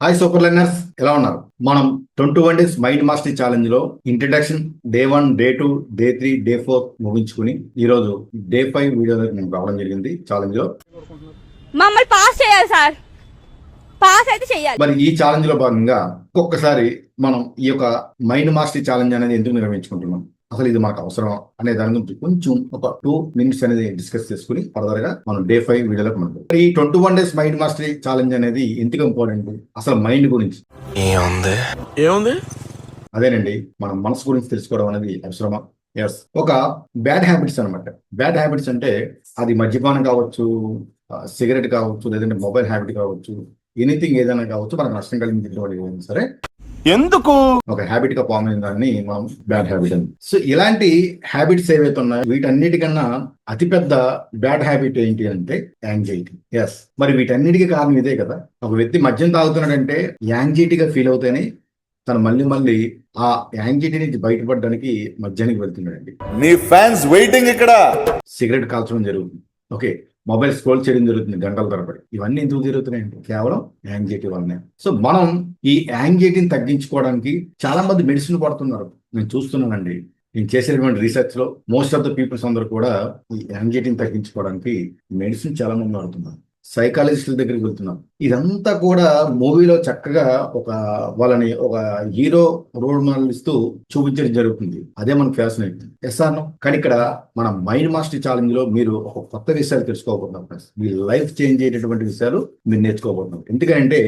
Hi super learners ఎలా ఉన్నారు? మనం twenty one days mind mastery ఛాలెంజ్లో introduction day one day two day three day four ముగించుకుని ఈ రోజు డే ఫైవ్ వీడియో దగ్గర నేను రావడం జరిగింది ఛాలెంజ్లో మమ్మల్ని పాస్ చేయాలి సార్. పాస్ అయితే చెయ్యాలి మరి ఈ ఛాలెంజ్లో భాగంగా ఒక్కొక్కసారి మనం ఈ యొక్క మైండ్ మాస్టరీ ఛాలెంజ్ అనేది ఎందుకు నిర్వహించుకుంటున్నాం? అసలు ఇది మనకు అవసరం అనే దాని గురించి కొంచెం ఒక టూ మినిట్స్ అనేది డిస్కస్ చేసుకుని ఫర్దర్గా మనం డే ఫైవ్ వీడియోలోకి మనం ఈ twenty one days mind mastery challenge అనేది ఎందుకు ఇంపార్టెంట్ అసలు మైండ్ గురించి. ఏముంది? ఏముంది? అదేనండి మన మనసు గురించి తెలుసుకోవడం అనేది అవసరమా? ఎస్ ఒక బ్యాడ్ హ్యాబిట్స్ అన్నమాట. బ్యాడ్ హ్యాబిట్స్ అంటే అది మద్యపానం కావచ్చు సిగరెట్ కావచ్చు లేదంటే మొబైల్ హ్యాబిట్ కావచ్చు ఎనీథింగ్ ఏదైనా కావచ్చు మనకు నష్టం కలిగించేటువంటి ఏదైనా సరే ఎందుకు? ఒక హ్యాబిట్గా ఫామ్ అయిన దాన్ని మనం బ్యాడ్ హ్యాబిట్ అని. సో ఇలాంటి హ్యాబిట్స్ ఏవైతే ఉన్నాయో వీటన్నిటికన్నా అతిపెద్ద బ్యాడ్ హ్యాబిట్ ఏంటి అంటే యాంగ్జైటీ ఎస్ మరి వీటన్నిటికీ కారణం ఇదే కదా. ఒక వ్యక్తి మద్యం తాగుతున్నాడంటే యాంగ్జైటీగా ఫీల్ అవుతాయని తను మళ్ళీ మళ్ళీ ఆ యాంగ్జైటీ నుంచి బయటపడడానికి మద్యానికి వెళ్తున్నాడండి. నీ ఫ్యాన్స్ వెయిటింగ్ ఇక్కడ. సిగరెట్ కాల్చడం జరుగుతుంది. ఓకే మొబైల్ స్క్రోల్ చేయడం జరుగుతుంది గంటల తరబడి. ఇవన్నీ ఎందుకు జరుగుతున్నాయండి కేవలం యాంగ్జైటీ వల్లనే. సో మనం ఈ యాంగ్జైటీని తగ్గించుకోవడానికి చాలా మంది మెడిసిన్ పడుతున్నారు నేను చూస్తున్నానండి. నేను చేసేటువంటి రీసెర్చ్లో మోస్ట్ ఆఫ్ ద పీపుల్స్ అందరూ కూడా ఈ యాంగ్జైటీని తగ్గించుకోవడానికి మెడిసిన్ చాలా మంది వాడుతున్నారు. సైకాలజిస్టుల దగ్గరికి వెళ్తున్నాం. ఇదంతా కూడా మూవీలో చక్కగా ఒక వాళ్ళని ఒక హీరో రోల్ మోడల్ ఇస్తూ చూపించడం జరుగుతుంది. అదే మనకు ఫ్యాసినేట్ ఎస్ కానీ ఇక్కడ మన మైండ్ మాస్టర్ ఛాలెంజ్లో మీరు ఒక కొత్త విషయాలు తెలుసుకోబోతున్నారు ఫ్రెండ్స్ మీ లైఫ్ చేంజ్ అయ్యేటటువంటి విషయాలు మీరు నేర్చుకోబోతున్నారు. ఎందుకంటే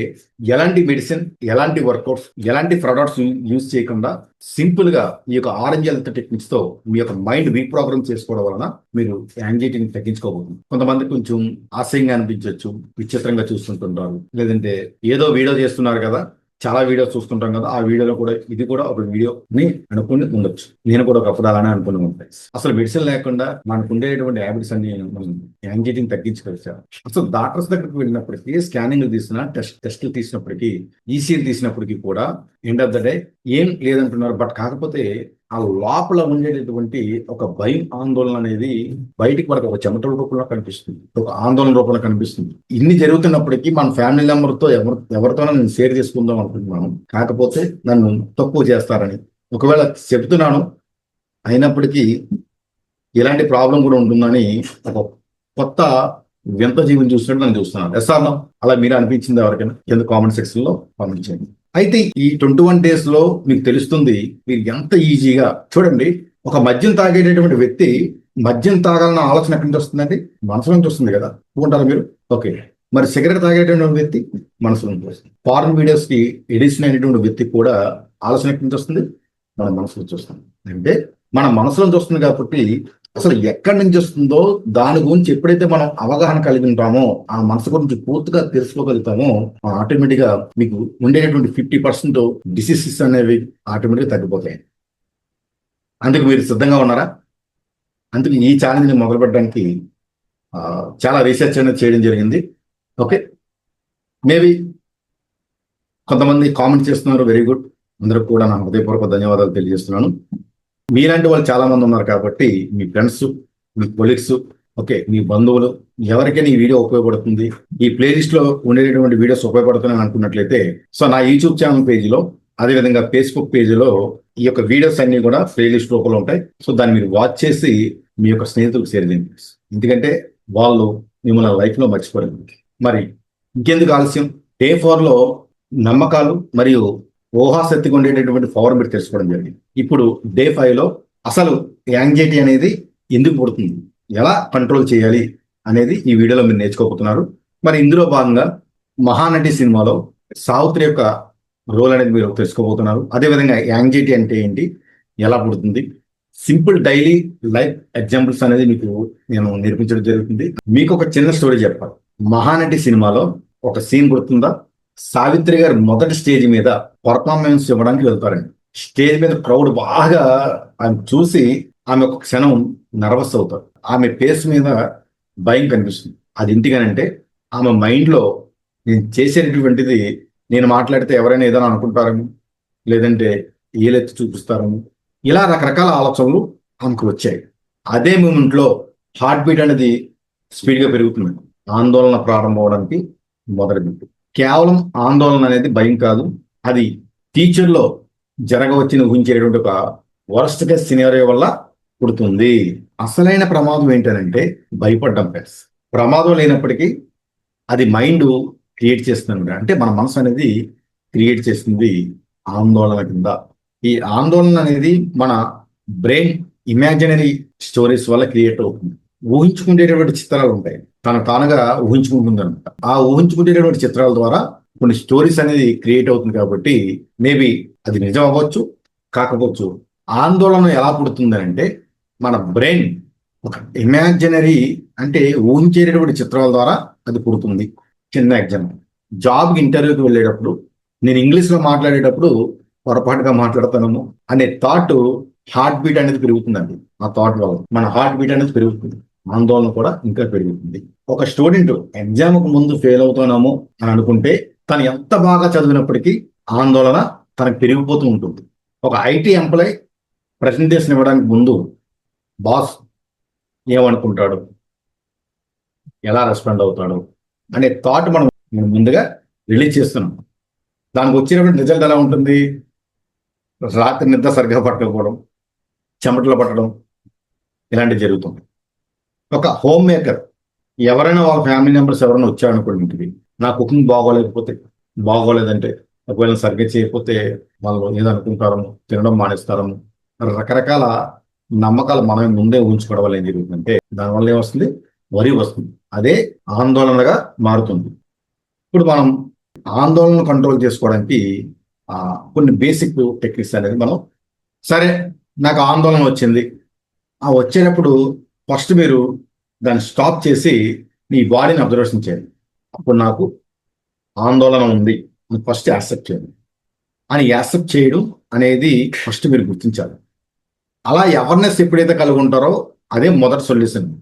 ఎలాంటి మెడిసిన్ ఎలాంటి వర్కౌట్స్ ఎలాంటి ప్రొడక్ట్స్ యూజ్ చేయకుండా సింపుల్గా ఈ యొక్క ఆరెంజ్ హెల్త్ టెక్నిక్స్తో మీ యొక్క మైండ్ రీప్రోగ్రామ్ చేసుకోవడం వలన మీరు యాంగ్జైటీని తగ్గించుకోబోతుంది కొంతమంది కొంచెం ఆశయంగా అనిపించవచ్చు విచిత్రంగా చూస్తుంటుంటారు లేదంటే ఏదో వీడియో చేస్తున్నారు కదా చాలా వీడియోస్ చూస్తుంటాం కదా ఆ వీడియోలో కూడా ఇది కూడా ఒక వీడియో ని అనుకుని ఉండొచ్చు. నేను కూడా ఒకప్పుడు అలానే అనుకుని ఉంటాయి అసలు మెడిసిన్ లేకుండా మనకు ఉండేటువంటి హ్యాబిట్స్ అన్ని మనం యాంగ్జైటీని తగ్గించుకోవచ్చు? అసలు డాక్టర్స్ దగ్గరికి వెళ్ళినప్పటికీ స్కానింగ్ తీసిన టెస్ట్ టెస్టులు తీసినప్పటికీ ఈసీలు తీసినప్పటికీ కూడా ఎండ్ ఆఫ్ ద డే ఏం లేదంటున్నారు. బట్ కాకపోతే ఆ లోపల ఉండేటటువంటి ఒక భయం ఆందోళన అనేది బయటికి మనకు ఒక చెమటల రూపంలో కనిపిస్తుంది. ఒక ఆందోళన రూపంలో కనిపిస్తుంది. ఇన్ని జరుగుతున్నప్పటికీ మన ఫ్యామిలీ మెంబర్తో ఎవరు ఎవరితోనో నేను షేర్ చేసుకుందాం అనుకుంటున్నాను. కాకపోతే నన్ను తక్కువ చేస్తారని. ఒకవేళ చెప్తున్నాను అయినప్పటికీ ఇలాంటి ప్రాబ్లం కూడా ఉంటుందని ఒక కొత్త వింత జీవిని చూసినట్టు నేను చూస్తున్నాను. ఎస్ అలా మీరు అనిపించింది ఎవరికైనా? కింద కామెంట్ సెక్షన్లో కామెంట్ చేయండి. అయితే ఈ ట్వంటీ వన్ డేస్లో మీకు తెలుస్తుంది మీరు ఎంత ఈజీగా చూడండి ఒక మద్యం తాగేటటువంటి వ్యక్తి మద్యం తాగాలన్న ఆలోచన ఎక్కడి నుంచి వస్తుందండి? మనసు నుంచి వస్తుంది కదా. ఒప్పుకుంటారా మీరు? ఓకే. మరి సిగరెట్ తాగేటటువంటి వ్యక్తి మనసు నుంచి వస్తుంది. ఫారెన్ వీడియోస్కి ఎడిషన్ అయినటువంటి వ్యక్తి కూడా ఆలోచన ఎక్కడి నుంచి వస్తుంది? మన మనసు నుంచి వస్తుంది. అంటే మన మనసులో చూస్తుంది కాబట్టి అసలు ఎక్కడి నుంచి వస్తుందో దాని గురించి ఎప్పుడైతే మనం అవగాహన కలిగి ఉంటామో ఆ మనసు గురించి పూర్తిగా తెలుసుకోగలుగుతామో ఆటోమేటిక్గా మీకు ఉండేటటువంటి ఫిఫ్టీ పర్సెంట్ డిసీజెస్ అనేవి ఆటోమేటిక్ తగ్గిపోతాయి. అందుకు మీరు సిద్ధంగా ఉన్నారా? అందుకు ఈ ఛాలెంజ్ మొదలు పెట్టడానికి చాలా రీసెర్చ్ అనేది చేయడం జరిగింది. ఓకే? మేబీ కొంతమంది కామెంట్ చేస్తున్నారు. Very good. అందరికి కూడా నా హృదయపూర్వక ధన్యవాదాలు తెలియజేస్తున్నాను. మీలాంటి వాళ్ళు చాలా మంది ఉన్నారు కాబట్టి మీ ఫ్రెండ్స్ మీ కొలీగ్స్ ఓకే మీ బంధువులు ఎవరికైనా ఈ వీడియో ఉపయోగపడుతుంది. ఈ ప్లేలిస్ట్లో ఉండేటటువంటి వీడియోస్ ఉపయోగపడుతున్నాయి అనుకున్నట్లయితే సో నా యూట్యూబ్ ఛానల్ పేజీలో అదేవిధంగా ఫేస్బుక్ పేజీలో ఈ యొక్క వీడియోస్ అన్ని కూడా ప్లేలిస్ట్ రూపంలో ఉంటాయి. సో దాన్ని మీరు వాచ్ చేసి మీ యొక్క స్నేహితులకు షేర్ చేయండి ఎందుకంటే వాళ్ళు మిమ్మల్ని లైఫ్లో మర్చిపోలేదు మరి ఇంకెందుకు ఆలస్యం? డే ఫోర్లో నమ్మకాలు మరియు ఊహాశక్తిగా ఉండేటటువంటి పవర్ మీరు తెలుసుకోవడం జరిగింది. ఇప్పుడు డే ఫైవ్లో అసలు యాంగ్జైటీ అనేది ఎందుకు పుడుతుంది? ఎలా కంట్రోల్ చేయాలి అనేది ఈ వీడియోలో మీరు నేర్చుకోబోతున్నారు. మరి ఇందులో భాగంగా మహానటి సినిమాలో సావిత్రి యొక్క రోల్ అనేది మీరు తెలుసుకోబోతున్నారు. అదేవిధంగా యాంగ్జైటీ అంటే ఏంటి? ఎలా పుడుతుంది? సింపుల్ డైలీ లైఫ్ ఎగ్జాంపుల్స్ అనేది మీకు నేను నేర్పించడం జరుగుతుంది. మీకు ఒక చిన్న స్టోరీ చెప్పాలి. మహానటి సినిమాలో ఒక సీన్ గుర్తుందా? సావిత్రి గారు మొదటి స్టేజ్ మీద పర్ఫార్మెన్స్ ఇవ్వడానికి వెళ్తారండి. స్టేజ్ మీద క్రౌడ్ బాగా ఆమె చూసి ఆమె ఒక క్షణం నర్వస్ అవుతారు. ఆమె ఫేస్ మీద భయం కనిపిస్తుంది. అది ఎందుకనంటే ఆమె మైండ్లో నేను చేసేటటువంటిది నేను మాట్లాడితే ఎవరైనా ఏదైనా అనుకుంటారేమో లేదంటే ఏలెత్తి చూపిస్తారేమో ఇలా రకరకాల ఆలోచనలు ఆమెకు వచ్చాయి. అదే మూమెంట్లో హార్ట్ బీట్ అనేది స్పీడ్గా పెరుగుతుంది. ఆందోళన ప్రారంభం అవడానికి మొదలుపెట్టు కేవలం ఆందోళన అనేది భయం కాదు. అది టీచర్లో జరగవచ్చని ఊహించేటువంటి ఒక వరస్ట్ కేస్ సినారియో వల్ల పుడుతుంది. అసలైన ప్రమాదం ఏంటంటే భయపడ్డం ఫ్రెండ్స్ ప్రమాదం లేనప్పటికీ అది మైండ్ క్రియేట్ చేస్తుంది అంటే మన మనసు అనేది క్రియేట్ చేస్తుంది ఆందోళన కింద. ఈ ఆందోళన అనేది మన బ్రెయిన్ ఇమాజినరీ స్టోరీస్ వల్ల క్రియేట్ అవుతుంది. ఊహించుకునేటటువంటి చిత్రాలు ఉంటాయి తన తానుగా ఊహించుకుంటుంది అనమాట ఆ ఊహించుకునేటటువంటి చిత్రాల ద్వారా కొన్ని స్టోరీస్ అనేది క్రియేట్ అవుతుంది కాబట్టి మేబీ అది నిజం అవ్వచ్చు కాకపోవచ్చు. ఆందోళన ఎలా పుడుతుందంటే మన బ్రెయిన్ ఒక ఇమాజినరీ అంటే ఊహించేటటువంటి చిత్రాల ద్వారా అది పుడుతుంది. చిన్న ఎగ్జాంపుల్. జాబ్ ఇంటర్వ్యూకి వెళ్ళేటప్పుడు నేను ఇంగ్లీష్లో మాట్లాడేటప్పుడు పొరపాటుగా మాట్లాడతాను అనే థాట్ హార్ట్ బీట్ అనేది పెరుగుతుందండి. ఆ థాట్ వల్ల మన హార్ట్ బీట్ అనేది పెరుగుతుంది. ఆందోళన కూడా ఇంకా పెరుగుతుంది. ఒక స్టూడెంట్ ఎగ్జామ్కు ముందు ఫెయిల్ అవుతున్నాము అని అనుకుంటే తను ఎంత బాగా చదివినప్పటికీ ఆందోళన తనకు పెరిగిపోతూ ఉంటుంది. ఒక ఐటీ ఎంప్లాయ్ ప్రజెంటేషన్ ఇవ్వడానికి ముందు బాస్ ఏమనుకుంటాడు? ఎలా రెస్పాండ్ అవుతాడు? అనే థాట్ మనం మనం ముందుగా రిలీజ్ చేస్తున్నాం. దానికి వచ్చినటువంటి రిజల్ట్ ఎలా ఉంటుంది? రాత్రి నిద్ర సరిగ్గా పట్టకపోవడం చెమటలు పట్టడం ఇలాంటివి జరుగుతుంది ఒక హోమ్ మేకర్ ఎవరైనా వాళ్ళ ఫ్యామిలీ మెంబర్స్ ఎవరైనా వచ్చారనుకోండి ఇంటికి నా కుకింగ్ బాగోలేకపోతే బాగోలేదంటే ఒకవేళ సరిగ్గా చేయకపోతే వాళ్ళు ఏదో తినడం మానేస్తారము రకరకాల నమ్మకాలు మనం ముందే ఊహించుకోవడం వల్ల ఏం జరుగుతుందంటే దానివల్ల ఏమొస్తుంది? వరి వస్తుంది. అదే ఆందోళనగా మారుతుంది. ఇప్పుడు మనం ఆందోళన కంట్రోల్ చేసుకోవడానికి కొన్ని బేసిక్ టెక్నిక్స్ అనేది మనం సరే నాకు ఆందోళన వచ్చింది. ఆ వచ్చేటప్పుడు ఫస్ట్ మీరు దాన్ని స్టాప్ చేసి మీ బాడీని అబ్జర్వేషన్ చేయండి. అప్పుడు నాకు ఆందోళన ఉంది అని ఫస్ట్ యాక్సెప్ట్ చేయండి. అని యాక్సెప్ట్ చేయడం అనేది ఫస్ట్ మీరు గుర్తించాలి. అలా అవేర్నెస్ ఎప్పుడైతే కలిగి ఉంటారో అదే మొదటి solution.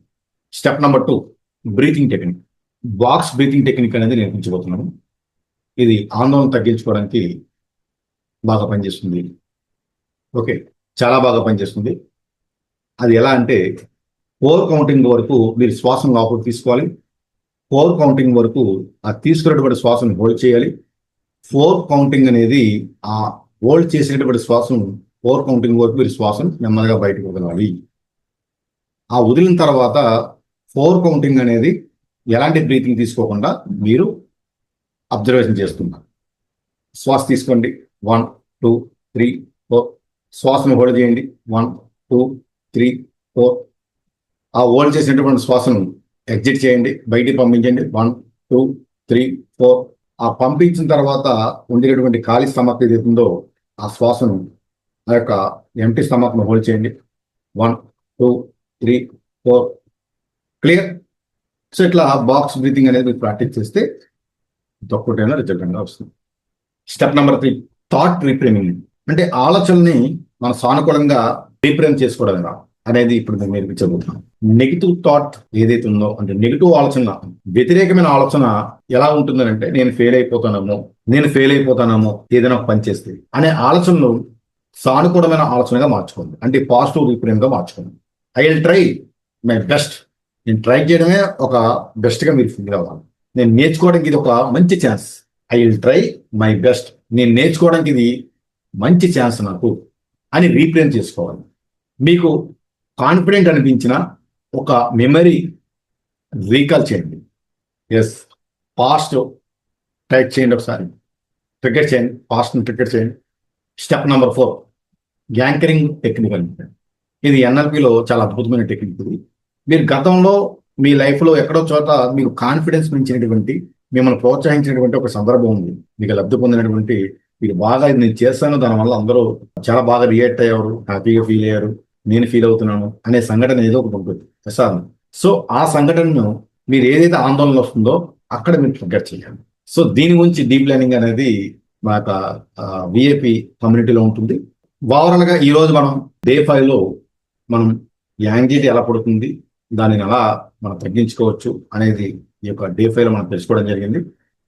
Step number two breathing technique. Box breathing technique అనేది నేర్పించబోతున్నాను. ఇది ఆందోళన తగ్గించుకోవడానికి బాగా పనిచేస్తుంది. ఓకే చాలా బాగా పనిచేస్తుంది. అది ఎలా అంటే ఓవర్ కౌంటింగ్ వరకు మీరు శ్వాసను లోపలికి తీసుకోవాలి. ఫోర్ కౌంటింగ్ వరకు ఆ తీసుకున్నటువంటి శ్వాసను హోల్డ్ చేయాలి. ఫోర్ కౌంటింగ్ అనేది ఆ హోల్డ్ చేసినటువంటి శ్వాసను ఫోర్ కౌంటింగ్ వరకు మీరు శ్వాసను నెమ్మదిగా బయటకు వదలాలి. ఆ వదిలిన తర్వాత ఫోర్ కౌంటింగ్ అనేది ఎలాంటి బ్రీతింగ్ తీసుకోకుండా మీరు అబ్జర్వేషన్ చేస్తున్నారు. శ్వాస తీసుకోండి. వన్ టూ త్రీ ఫోర్ శ్వాసను హోల్డ్ చేయండి. వన్ టూ త్రీ ఫోర్ ఆ హోల్డ్ చేసినటువంటి శ్వాసను ఎగ్జిట్ చేయండి బయటికి పంపించండి. One two three four. ఆ పంపించిన తర్వాత ఉండేటటువంటి ఖాళీ స్టమక్ ఏదైతుందో ఉందో ఆ శ్వాసను ఆ యొక్క ఎంటీ స్టమక్ను హోల్డ్ చేయండి. One two three four. Clear so ఇట్లా బాక్స్ బ్రీతింగ్ అనేది మీరు ప్రాక్టీస్ చేస్తే తక్కువ రిజల్ట్ అనేది వస్తుంది. Step number three thought reframing అంటే ఆలోచనని మన సానుకూలంగా రీఫ్రేమ్ చేసుకోవడం రావు అనేది ఇప్పుడు నేను నేర్పించబోతున్నాను. నెగిటివ్ థాట్ ఏదైతే ఉందో అంటే నెగిటివ్ ఆలోచన వ్యతిరేకమైన ఆలోచన ఎలా ఉంటుందంటే నేను ఫెయిల్ అయిపోతానేమో నేను ఫెయిల్ అయిపోతానేమో ఏదైనా పని చేస్తే అనే ఆలోచనను సానుకూలమైన ఆలోచనగా మార్చుకోండి. అంటే పాజిటివ్ విపరీతంగా గా మార్చుకోండి. I will try my best నేను ట్రై చేయడమే ఒక బెస్ట్గా మీరు ఫీల్ అవ్వాలి. నేను నేర్చుకోవడానికి ఇది ఒక మంచి chance I will try my best నేను నేర్చుకోవడానికి ఇది మంచి ఛాన్స్ నాకు అని రీప్లేన్ చేసుకోవాలి. మీకు కాన్ఫిడెంట్ అనిపించిన ఒక మెమరీ రీకాల్ చేయండి. ఎస్ పాస్ట్ టైప్ చేయండి ఒకసారి. ట్రికెట్ చేయండి పాస్ట్ని ట్రిగర్ చేయండి. Step number four anchoring technique అంటే ఇది ఎన్ఎల్పిలో చాలా అద్భుతమైన టెక్నిక్ ఇది. మీరు గతంలో మీ లైఫ్లో ఎక్కడో చోట మీకు కాన్ఫిడెన్స్ పెంచినటువంటి మిమ్మల్ని ప్రోత్సహించినటువంటి ఒక సందర్భం ఉంది. మీకు లబ్ధి పొందినటువంటి మీకు బాగా ఇది నేను చేస్తాను దానివల్ల అందరూ చాలా బాగా రియాక్ట్ అయ్యారు హ్యాపీగా ఫీల్ అయ్యారు. నేను ఫీల్ అవుతున్నాను అనే సంఘటన ఏదో ఒకటి ఉంటుంది. ప్రసాదం. సో ఆ సంఘటనను మీరు ఏదైతే ఆందోళన వస్తుందో అక్కడ మీరు ట్రిగ్గర్ చేయాలి. సో దీని గురించి డీప్ లెర్నింగ్ అనేది మా యొక్క విఏపి కమ్యూనిటీలో ఉంటుంది. ఓవరాల్గా ఈ రోజు మనం డే ఫైవ్లో మనం యాంగ్జైటీ ఎలా పడుతుంది దానిని ఎలా మనం తగ్గించుకోవచ్చు అనేది ఈ యొక్క డే ఫైవ్లో మనం తెలుసుకోవడం జరిగింది.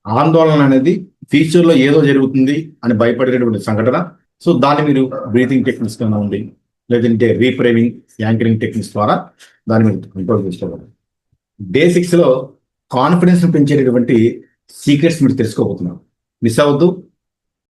ఆందోళన అనేది ఫ్యూచర్లో ఏదో జరుగుతుంది అని భయపడేటటువంటి సంఘటన. సో దాన్ని మీరు బ్రీతింగ్ టెక్నిక్స్ కింద ఉండి లేదంటే రీఫ్రేమింగ్ యాంకరింగ్ టెక్నిక్స్ ద్వారా దాని మీద కంట్రోల్ చేసుకోవాలి డే సిక్స్ కాన్ఫిడెన్స్ పెంచేటటువంటి సీక్రెట్స్ మీరు తెలుసుకోబోతున్నారు. మిస్ అవ్వద్దు.